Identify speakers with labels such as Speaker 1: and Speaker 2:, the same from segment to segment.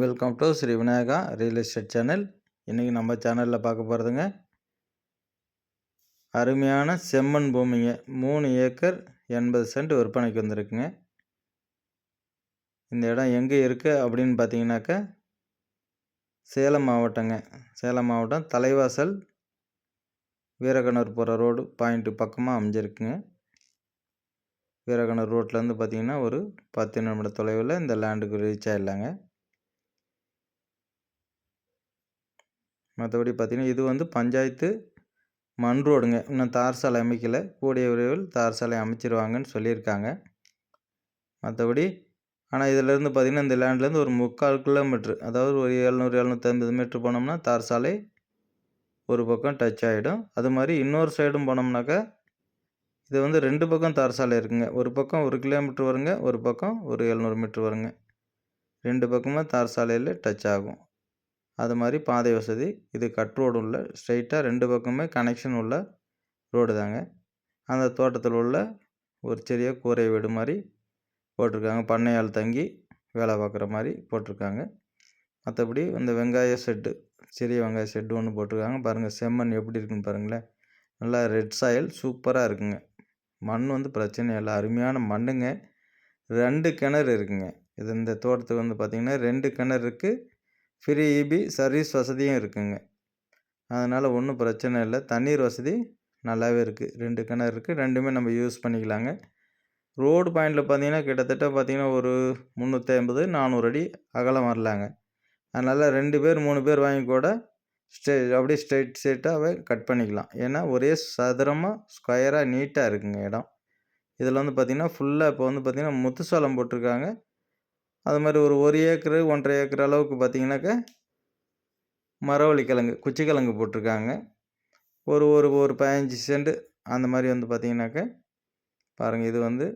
Speaker 1: Welcome to Sri Vinayaka real estate channel இன்றைக்கி நம்ம சேனலில் பார்க்க போகிறதுங்க அருமையான செம்மண் பூமிங்க. மூணு ஏக்கர் எண்பது சென்ட் விற்பனைக்கு வந்திருக்குங்க. இந்த இடம் எங்கே இருக்குது அப்படின்னு பார்த்தீங்கன்னாக்க சேலம் மாவட்டங்க. சேலம் மாவட்டம் தலைவாசல் வீரகணூர் போகிற ரோடு பாயிண்ட்டு பக்கமாக அமைஞ்சிருக்குங்க. வீரகணூர் ரோட்லேருந்து பார்த்தீங்கன்னா ஒரு பத்து நிமிட தொலைவில் இந்த லேண்டுக்கு ரீச் ஆகிடலாங்க மற்றபடி பார்த்திங்கன்னா இது வந்து பஞ்சாயத்து மண் ரோடுங்க. இன்னும் தார் சாலை அமைக்கலை. கூடிய விரைவில் தார் சாலை அமைச்சிருவாங்கன்னு சொல்லியிருக்காங்க. மற்றபடி ஆனால் இதிலேருந்து பார்த்திங்கன்னா இந்த லேண்ட்லேருந்து ஒரு முக்கால் கிலோமீட்ரு அதாவது ஒரு எழுநூறு எழுநூற்றி ஐம்பது மீட்ரு போனோம்னா தார் சாலை ஒரு பக்கம் டச் ஆகிடும் அது மாதிரி இன்னொரு சைடும் போனோம்னாக்கா இது வந்து ரெண்டு பக்கம் தார் சாலை இருக்குங்க. ஒரு பக்கம் ஒரு கிலோமீட்ரு வருங்க ஒரு பக்கம் ஒரு எழுநூறு மீட்ரு வருங்க. ரெண்டு பக்கமும் தார் சாலையில் டச் ஆகும். அது மாதிரி பாதை வசதி. இது கட் ரோடு உள்ள ஸ்ட்ரைட்டாக ரெண்டு பக்கமே கனெக்ஷன் உள்ள ரோடு தாங்க. அந்த தோட்டத்தில் உள்ள ஒரு சிறிய கூரை வீடு மாதிரி போட்டிருக்காங்க. பண்ணையால் தங்கி வேலை பார்க்குற மாதிரி போட்டிருக்காங்க. மற்றபடி இந்த வெங்காய செட்டு சிறிய வெங்காய செட்டு ஒன்று போட்டிருக்காங்க. பாருங்கள் செம்மண் எப்படி இருக்குன்னு பாருங்களேன். நல்லா ரெட் சாயல் சூப்பராக இருக்குங்க. மண் வந்து பிரச்சனை இல்லை. அருமையான மண்ணுங்க. ரெண்டு கிணறு இருக்குங்க. இது இந்த தோட்டத்துக்கு வந்து பார்த்திங்கன்னா ரெண்டு கிணறு இருக்குது ஃப்ரீ இபி சர்வீஸ் வசதியும் இருக்குங்க. அதனால் ஒன்றும் பிரச்சனை இல்லை. தண்ணீர் வசதி நல்லாவே இருக்குது ரெண்டு கிணறு இருக்குது ரெண்டுமே நம்ம யூஸ் பண்ணிக்கலாங்க. ரோடு பாயிண்டில் பார்த்தீங்கன்னா கிட்டத்தட்ட பார்த்திங்கன்னா ஒரு முந்நூற்றி ஐம்பது நானூறு அடி அகலம் வரலாங்க. அதனால் ரெண்டு பேர் மூணு பேர் வாங்கி கூட ஸ்ட்ரே அப்படியே ஸ்ட்ரெயிட் ஸ்ட்ரெயிட்டாகவே கட் பண்ணிக்கலாம். ஏன்னா ஒரே சதுரமாக ஸ்கொயராக நீட்டாக இருக்குங்க இடம். இதில் வந்து பார்த்திங்கன்னா ஃபுல்லாக இப்போ வந்து பார்த்திங்கன்னா முத்துசோளம் போட்டிருக்காங்க. அது மாதிரி ஒரு ஒரு ஏக்கரு ஒன்றரை ஏக்கர் அளவுக்கு பார்த்திங்கனாக்கா மரவள்ளி கிழங்கு குச்சி கிழங்கு போட்டிருக்காங்க. ஒரு ஒரு ஒரு பதினஞ்சு சென்ட் அந்த மாதிரி வந்து பார்த்திங்கனாக்கா பாருங்கள் இது வந்து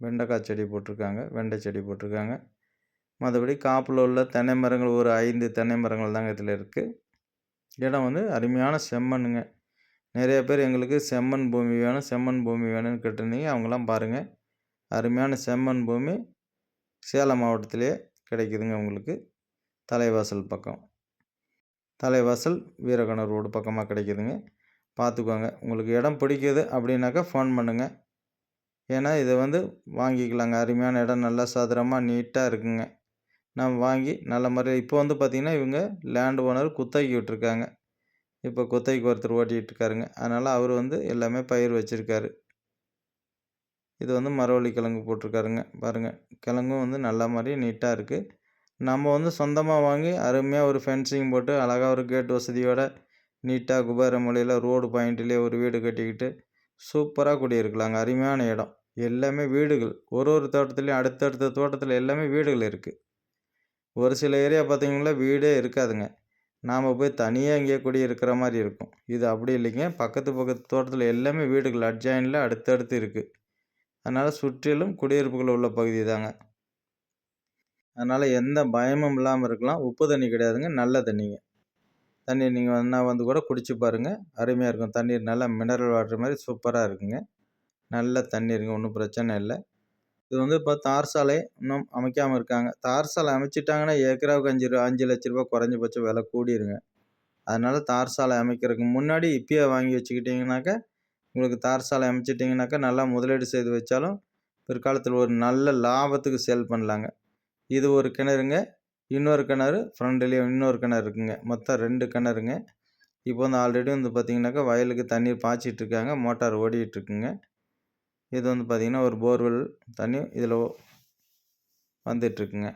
Speaker 1: வெண்டைக்காய் செடி போட்டிருக்காங்க வெண்டை செடி போட்டிருக்காங்க. மற்றபடி காப்பில் உள்ள தென்னை மரங்கள் ஒரு ஐந்து தென்னை மரங்கள் தாங்க இதில் இருக்குது இடம் வந்து அருமையான செம்மண்ணுங்க. நிறைய பேர் எங்களுக்கு செம்மண் பூமி வேணும் செம்மண் பூமி வேணும்னு கேட்டிருந்தீங்க அவங்களாம் பாருங்கள் அருமையான செம்மண் பூமி. சேலம் மாவட்டத்திலே கிடைக்குதுங்க உங்களுக்கு. தலைவாசல் பக்கம். தலைவாசல் வீரகணர் ரோடு பக்கமாக கிடைக்குதுங்க. பார்த்துக்கோங்க. உங்களுக்கு இடம் பிடிக்குது அப்படின்னாக்கா ஃபோன் பண்ணுங்கள் ஏன்னா இதை வந்து வாங்கிக்கலாங்க. அருமையான இடம் நல்லா சதுரமாக நீட்டாக இருக்குங்க. நம்ம வாங்கி நல்ல மாதிரி இப்போ வந்து பார்த்திங்கன்னா இவங்க லேண்ட் ஓனர் குத்தகைக்கு விட்டுருக்காங்க. இப்போ குத்தகைக்கு ஒருத்தர் ஓட்டிகிட்டு இருக்காருங்க. அதனால் அவர் வந்து எல்லாமே பயிர் வச்சுருக்காரு. இது வந்து மரவள்ளி கிழங்கு போட்டிருக்காருங்க. பாருங்கள் கிழங்கும் வந்து நல்ல மாதிரி நீட்டாக இருக்குது நம்ம வந்து சொந்தமாக வாங்கி அருமையாக ஒரு ஃபென்சிங் போட்டு அழகாக ஒரு கேட் வசதியோடு நீட்டாக குபேர மொழியில் ரோடு பாயிண்ட்லேயே ஒரு வீடு கட்டிக்கிட்டு சூப்பராக குடியிருக்கலாங்க. அருமையான இடம். எல்லாமே வீடுகள். ஒரு ஒரு தோட்டத்துலேயும் அடுத்தடுத்த தோட்டத்தில் எல்லாமே வீடுகள் இருக்குது ஒரு சில ஏரியா பார்த்திங்கன்னா வீடே இருக்காதுங்க. நாம் போய் தனியாக இங்கேயே குடியிருக்கிற மாதிரி இருக்கும். இது அப்படி இல்லைங்க. பக்கத்து பக்கத்து தோட்டத்தில் எல்லாமே வீடுகள். அட்ஜாயினில் அடுத்தடுத்து இருக்குது அதனால் சுற்றிலும் குடியிருப்புகள் உள்ள பகுதி தாங்க. அதனால் எந்த பயமும் இல்லாமல் இருக்கலாம். உப்பு தண்ணி கிடையாதுங்க. நல்ல தண்ணிங்க. தண்ணி நீங்கள் வேணா வந்து கூட குடிச்சு பாருங்கள் அருமையாக இருக்கும். தண்ணீர் நல்லா மினரல் வாட்டர் மாதிரி சூப்பராக இருக்குங்க. நல்ல தண்ணீருங்க ஒன்றும் பிரச்சனை இல்லை. இது வந்து இப்போ தார் சாலை இன்னும் அமைக்காமல் இருக்காங்க. தார் சாலை அமைச்சிட்டாங்கன்னா ஏக்கராவுக்கு அஞ்சு ரூபா அஞ்சு லட்ச ரூபா குறைஞ்சபட்சம் விலை கூடிருங்க. அதனால் தார் சாலை அமைக்கிறதுக்கு முன்னாடி இப்பயே வாங்கி வச்சுக்கிட்டிங்கனாக்கா உங்களுக்கு தார் சாலை அமைச்சிட்டிங்கனாக்கா நல்லா முதலீடு செய்து வச்சாலும் பிற்காலத்தில் ஒரு நல்ல லாபத்துக்கு சேல் பண்ணலாங்க. இது ஒரு கிணறுங்க. இன்னொரு கிணறு ஃப்ரண்ட்லேயும் இன்னொரு கிணறு இருக்குங்க. மொத்தம் ரெண்டு கிணறுங்க. இப்போ வந்து ஆல்ரெடி வந்து பார்த்திங்கனாக்கா வயலுக்கு தண்ணீர் பாய்ச்சிட்ருக்காங்க மோட்டார் ஓடிட்டுருக்குங்க. இது வந்து பார்த்திங்கன்னா ஒரு போர்வெல் தண்ணி இதில் வந்துட்டுருக்குங்க.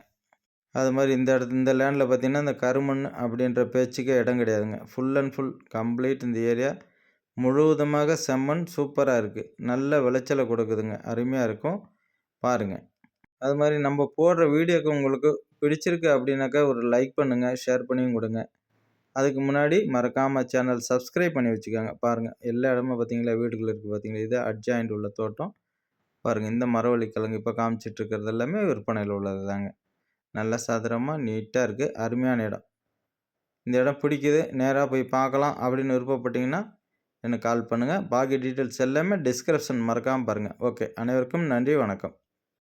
Speaker 1: அது மாதிரி இந்த இடத்து இந்த லேண்டில் பார்த்திங்கன்னா இந்த கருமண் அப்படின்ற பேச்சுக்கே இடம் கிடையாதுங்க. ஃபுல் அண்ட் ஃபுல் கம்ப்ளீட் இந்த ஏரியா முழுவதுமாக செம்மண் சூப்பராக இருக்குது நல்ல விளைச்சலை கொடுக்குதுங்க. அருமையாக இருக்கும். பாருங்கள் அது மாதிரி நம்ம போடுற வீடியோக்கு உங்களுக்கு பிடிச்சிருக்கு அப்படின்னாக்கா ஒரு லைக் பண்ணுங்கள் ஷேர் பண்ணியும் கொடுங்க. அதுக்கு முன்னாடி மறக்காமல் சேனல் சப்ஸ்கிரைப் பண்ணி வச்சுக்கோங்க. பாருங்கள் எல்லா இடமும் பார்த்தீங்களா? வீடுகள் இருக்குது பார்த்தீங்களா? இது அட்ஜாயிண்ட் உள்ள தோட்டம். பாருங்கள் இந்த மரவள்ளி கிழங்கு இப்போ காமிச்சிட்டு இருக்கிறது எல்லாமே விற்பனையில் உள்ளது தாங்க. நல்ல சதுரமாக நீட்டாக இருக்குது அருமையான இடம். இந்த இடம் பிடிக்குது. நேராக போய் பார்க்கலாம் அப்படின்னு விருப்பப்பட்டிங்கன்னா எனக்கு கால் பண்ணுங்கள் பாக்கி டீட்டெயில்ஸ் எல்லாமே டிஸ்கிரிப்ஷன் மறக்காமல் பாருங்கள் ஓகே அனைவருக்கும் நன்றி வணக்கம்.